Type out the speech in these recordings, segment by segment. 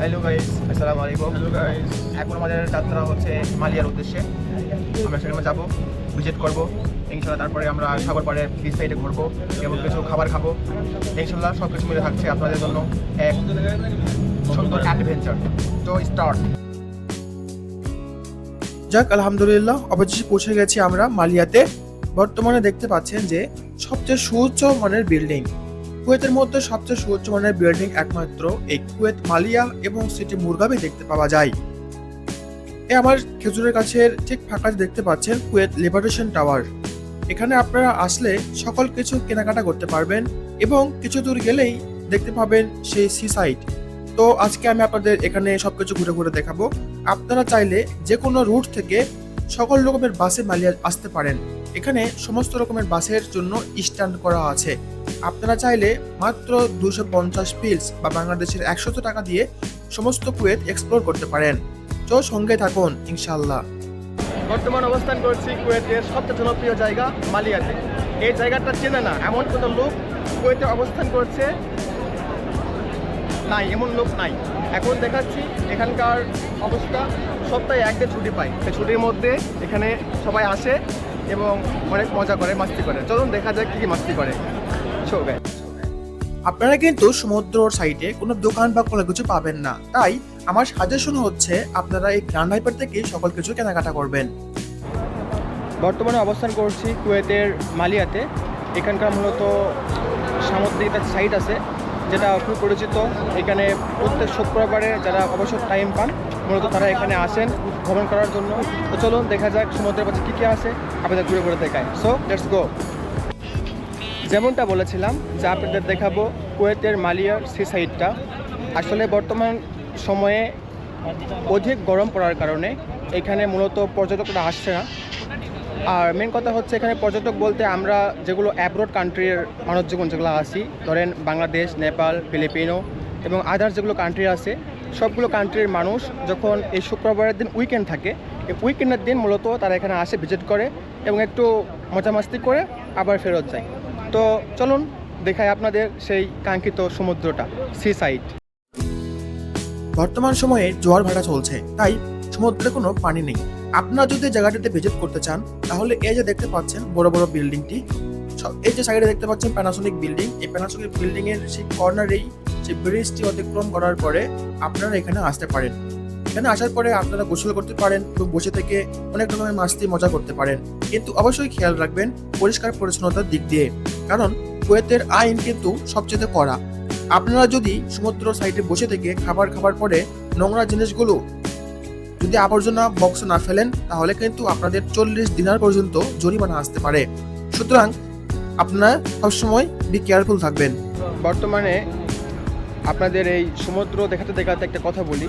Hello guys আসসালামু আলাইকুম hello guys এখন আমাদের যাত্রা হচ্ছে মালিয়ার উদ্দেশ্যে। আমরা সেখানে যাব ভিজিট করব। ইনশাল্লাহ তারপরে আমরা সাগর পাড়ে বিচ সাইডে ঘুরবো এবং কিছু খাবার খাব। ইনশাল্লাহ সব কিছু মিলে থাকছে আপনাদের জন্য এক সুন্দর অ্যাডভেঞ্চার তো স্টার্ট যাক আলহামদুলিল্লাহ অবশেষে পৌঁছে গেছি আমরা মালিয়াতে। বর্তমানে দেখতে পাচ্ছেন যে সবচেয়ে সুউচ্চ মানের বিল্ডিং কুয়েতের মধ্যে সবচেয়ে সুউচ্চ মানের বিল্ডিং একমাত্র এই কুয়েত মালিয়া এবং সিটি মুরগাবে দেখতে পাওয়া যায়। এ আমার খেজুরের কাছের ঠিক ফাঁকাতে দেখতে পাচ্ছেন কুয়েত লিবারেশন টাওয়ার এখানে আপনারা আসলে সকল কিছু কেনাকাটা করতে পারবেন এবং কিছু দূর গেলেই দেখতে পাবেন সেই সি সাইড তো আজকে আমি আপনাদের এখানে সবকিছু ঘুরে ঘুরে দেখাবো। আপনারা চাইলে যে কোনো রুট থেকে সকল রকমের বাসে মালিয়া আসতে পারেন। এখানে সমস্ত রকমের বাসের জন্য স্ট্যান্ড করা আছে। আপনারা চাইলে মাত্র দুশো পঞ্চাশ পিলস বা বাংলাদেশের একশত টাকা দিয়ে সমস্ত কুয়েত এক্সপ্লোর করতে পারেন। তো সঙ্গে থাকুন ইনশাল্লাহ বর্তমান অবস্থান করছি কুয়েতের সবচেয়ে জনপ্রিয় জায়গা মালিয়াতে। এই জায়গাটা চেনে না, এমন কোনো লোক কুয়েতে অবস্থান করছে? নাই, এমন লোক নাই। এখন দেখাচ্ছি এখানকার অবস্থা, সপ্তাহে একদিন ছুটি পাই সেই ছুটির মধ্যে এখানে সবাই আসে এবং অনেক মজা করে মাস্তি করে। চলুন দেখা যাক কী কী মাস্তি করে। গাই আপনারা কিন্তু সমুদ্র সাইডে কোনো দোকান বা কোনো কিছু পাবেন না। তাই আমার সাজেশন হচ্ছে আপনারা এই গ্র্যান্ড হাইপার থেকে সকল কিছু কেনাকাটা করবেন। বর্তমানে অবস্থান করছি কুয়েতের মালিয়াতে। এখানকার মূলত সামুদ্রিক একটা সাইট আছে। যেটা খুব পরিচিত, এখানে প্রত্যেক শুক্রবারে যারা অবসর টাইম পান, মূলত তারা এখানে আসেন ভ্রমণ করার জন্য। তো চলুন, দেখা যাক সমুদ্রের পাশে কী কী আছে, আপনাদের ঘুরে ঘুরে দেখায় সো লেটস গো যেমনটা বলেছিলাম যে আপনাদের দেখাবো কুয়েতের মালিয়ার সি সাইডটা আসলে বর্তমান সময়ে অধিক গরম পড়ার কারণে এখানে মূলত পর্যটকরা আসছে না। আর মেন কথা হচ্ছে এখানে পর্যটক বলতে আমরা যেগুলো অ্যাব্রোড কান্ট্রির মানুষ জীবন যেগুলো আসি ধরেন বাংলাদেশ, নেপাল, ফিলিপিনো এবং আদার্স যেগুলো কান্ট্রি আছে, সবগুলো কান্ট্রির মানুষ যখন এই শুক্রবারের দিন উইকেন্ড থাকে, এই উইকেন্ডের দিন মূলত তারা এখানে আসে ভিজিট করে এবং একটু মজামাস্তি করে আবার ফেরত যায়। তো চলুন দেখায় আপনাদের সেই কাঙ্ক্ষিত সমুদ্রটা সি সাইড বর্তমান সময়ে জোয়ার ভাটা চলছে, তাই সমুদ্রে কোনো পানি নেই। আপনারা যদি জায়গাটিতে ভিজিট করতে চান, তাহলে এই যে দেখতে পাচ্ছেন বড় বড় বিল্ডিংটি এই যে সাইডে দেখতে পাচ্ছেন প্যানাসোনিক বিল্ডিং এই প্যানাসোনিক বিল্ডিং এর সেই কর্নারেই সেই ব্রিজটি অতিক্রম করার পরে আপনারা এখানে আসতে পারেন। এখানে আসার পরে আপনারা গোসল করতে পারেন এবং বসে থেকে অনেক রকমের মাস্তি মজা করতে পারেন। কিন্তু অবশ্যই খেয়াল রাখবেন পরিষ্কার পরিচ্ছন্নতার দিক দিয়ে, কারণ কুয়েতের আইন কিন্তু সবচেয়ে কড়া। আপনারা যদি সমুদ্র সাইডে বসে থেকে খাবার খাবার পরে নোংরা জিনিসগুলো যদি আবর্জনা বক্স না ফেলেন, তাহলে কিন্তু আপনাদের চল্লিশ দিনার পর্যন্ত জরিমানা আসতে পারে। সুতরাং আপনারা সবসময় বি কেয়ারফুল থাকবেন। বর্তমানে আপনাদের এই সমুদ্র দেখাতে দেখাতে একটা কথা বলি,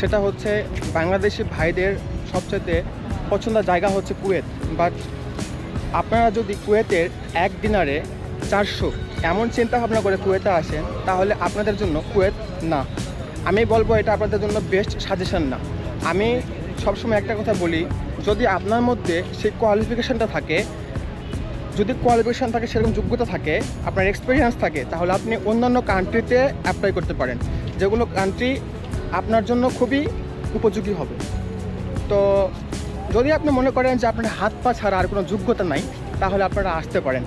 সেটা হচ্ছে বাংলাদেশি ভাইদের সবচেয়ে পছন্দের জায়গা হচ্ছে কুয়েত। বাট আপনারা যদি কুয়েতের এক দিনারে চারশো এমন চিন্তা ভাবনা করে কুয়েতে আসেন, তাহলে আপনাদের জন্য কুয়েত না। আমি বলব এটা আপনাদের জন্য বেস্ট সাজেশন না। আমি সবসময় একটা কথা বলি, যদি আপনার মধ্যে সেই কোয়ালিফিকেশনটা থাকে, যদি কোয়ালিফিকেশান থাকে, সেরকম যোগ্যতা থাকে, আপনার এক্সপিরিয়েন্স থাকে, তাহলে আপনি অন্যান্য কান্ট্রিতে অ্যাপ্লাই করতে পারেন, যেগুলো কান্ট্রি আপনার জন্য খুবই উপযোগী হবে। তো যদি আপনি মনে করেন যে আপনার হাত পা ছাড়া আর কোনো যোগ্যতা নাই, তাহলে আপনারা আসতে পারেন।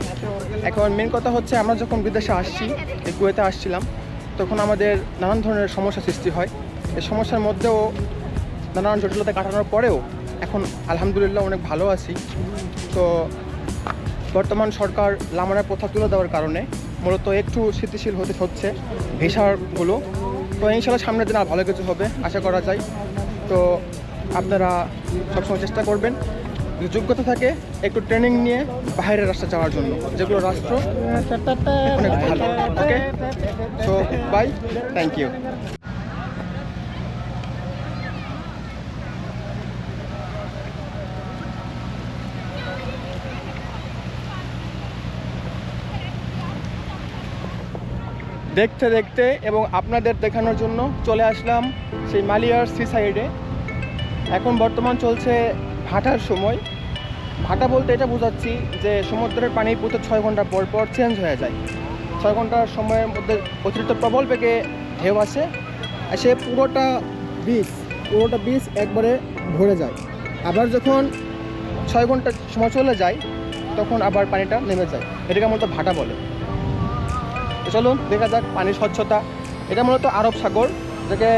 এখন মেন কথা হচ্ছে, আমরা যখন বিদেশে আসছি কুয়েতে আসছিলাম, তখন আমাদের নানান ধরনের সমস্যা সৃষ্টি হয়। এই সমস্যার মধ্যেও নানান জটিলতা কাটানোর পরেও এখন আলহামদুলিল্লাহ অনেক ভালো আছি। তো বর্তমান সরকার লামানের প্রথা তুলে দেওয়ার কারণে মূলত একটু স্থিতিশীল হতে হচ্ছে ভিসারগুলো তো ইনশাল্লাহ সামনের দিন আর ভালো কিছু হবে আশা করা যায়। তো আপনারা সবসময় চেষ্টা করবেন যোগ্যতা থাকে একটু ট্রেনিং নিয়ে বাইরের রাস্তা যাওয়ার জন্য যেগুলো রাষ্ট্র অনেক ভালো। ওকে তো বাই থ্যাংক ইউ দেখতে দেখতে এবং আপনাদের দেখানোর জন্য চলে আসলাম সেই মালিয়ার সি সাইডে এখন বর্তমান চলছে ভাটার সময়। ভাটা বলতে এটা বোঝাচ্ছি যে সমুদ্রের পানি প্রতি ছয় ঘণ্টা পর পর চেঞ্জ হয়ে যায়। ছয় ঘণ্টার সময়ের মধ্যে অতিরিক্ত প্রবল বেগে ঢেউ আসে আর সে পুরোটা বীজ পুরোটা বীজ একবারে ভরে যায়। আবার যখন ছয় ঘণ্টা সময় চলে যায়, তখন আবার পানিটা নেমে যায়। এটাকে মূলত ভাটা বলে। চলুন, দেখা যাক পানির স্বচ্ছতা। এটা মূলত আরব সাগর, যাকে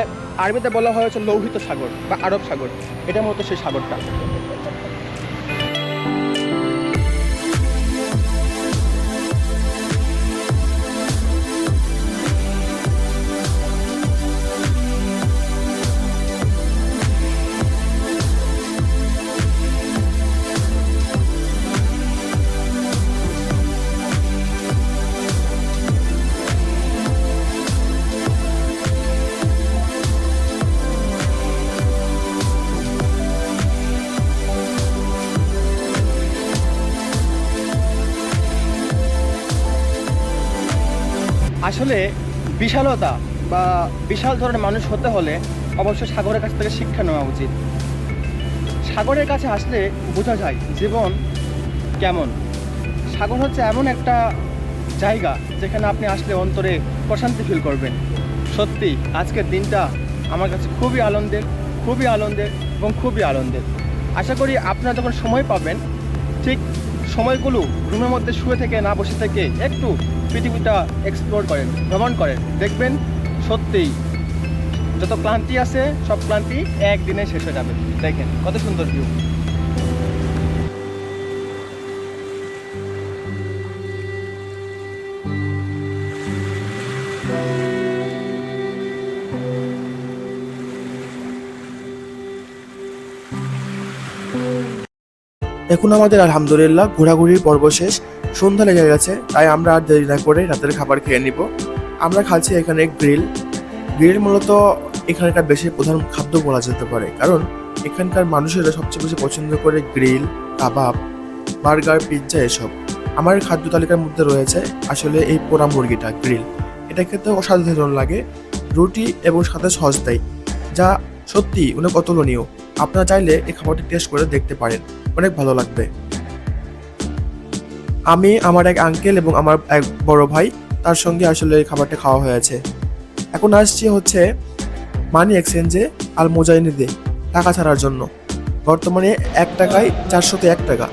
আরবিতে বলা হয়েছে লৌহিত সাগর বা আরব সাগর। এটা মূলত সেই সাগরটা। আসলে বিশালতা বা বিশাল ধরনের মানুষ হতে হলে অবশ্যই সাগরের কাছ থেকে শিক্ষা নেওয়া উচিত। সাগরের কাছে আসলে বোঝা যায় জীবন কেমন। সাগর হচ্ছে এমন একটা জায়গা যেখানে আপনি আসলে অন্তরে প্রশান্তি ফিল করবেন। সত্যি, আজকের দিনটা আমার কাছে খুবই আনন্দের খুবই আনন্দের এবং খুবই আনন্দের। আশা করি আপনারা যখন সময় পাবেন, ঠিক সময়গুলো রুমের মধ্যে শুয়ে থেকে, না বসে থেকে একটু পৃথিবীটা এক্সপ্লোর করেন, ভ্রমণ করেন। দেখবেন সত্যিই যত ক্লান্তি আছে, সব ক্লান্তি একদিনে শেষ হয়ে যাবে। দেখেন, কত সুন্দর ভিউ এখন আমাদের আলহামদুলিল্লাহ ঘোরাঘুরির পর্ব শেষ। সন্ধ্যা লেগে গেছে, তাই আমরা আর দেরি না করে রাতের খাবার খেয়ে নিব। আমরা খাচ্ছি এখানে গ্রিল। গ্রিল মূলত এখানকার দেশের প্রধান খাদ্য বলা যেতে পারে, কারণ এখানকার মানুষেরা সবচেয়ে বেশি পছন্দ করে গ্রিল, কাবাব, বার্গার, পিৎজা এসব। আমার খাদ্য তালিকার মধ্যে রয়েছে আসলে এই পোড়া মুরগিটা, গ্রিল। এটা খেতে অসাধারণ লাগে। রুটি এবং সাথে সস দেয়, যা সত্যি অনেক অতুলনীয় আপনারা চাইলে এই খাবারটি টেস্ট করে দেখতে পারেন। অনেক ভালো লাগবে। আমি, আমার এক আঙ্কেল এবং আমার এক বড় ভাই, তার সঙ্গে আসলে এই খাবারটা খাওয়া হয়েছে। এখন আসছি হচ্ছে মানি এক্সচেঞ্জে আল মোজাইনিদে টাকা ছাড়ার জন্য। বর্তমানে এক টাকায় চারশোতে এক টাকা।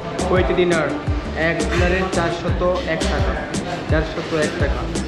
ডিনার এক ডিনারের চারশত এক টাকা। চারশত এক টাকা।